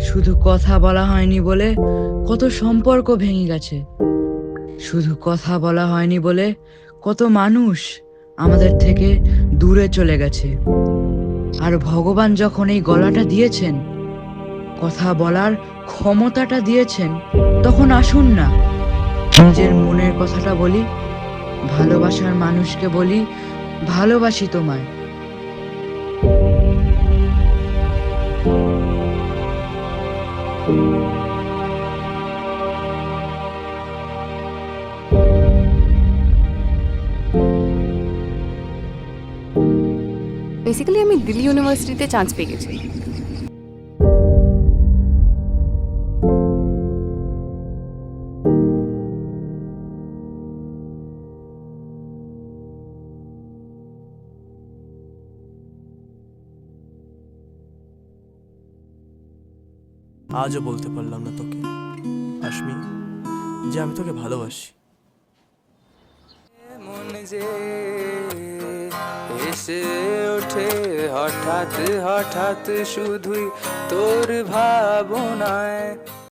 শুধু কথা বলা হয়নি বলে কত সম্পর্ক ভেঙে গেছে। শুধু কথা বলা হয়নি বলে কত মানুষ আমাদের থেকে দূরে চলে গেছে। আর ভগবান যখন এই গলাটা দিয়েছেন, কথা বলার ক্ষমতাটা দিয়েছেন, তখন আসুন না। নিজের মনের কথাটা বলি, ভালোবাসার মানুষকে বলি, ভালোবাসি তোমায়। বেসিক্যালি আমি দিল্লি ইউনিভার্সিটিতে চান্স পেয়ে গেছি। আজও বলতে পারলাম না তোকে। আসমি যে আমি তোকে ভালোবাসি। যে এসে ওঠে হঠাৎ হঠাৎ শুধুই তোর ভাবনায়।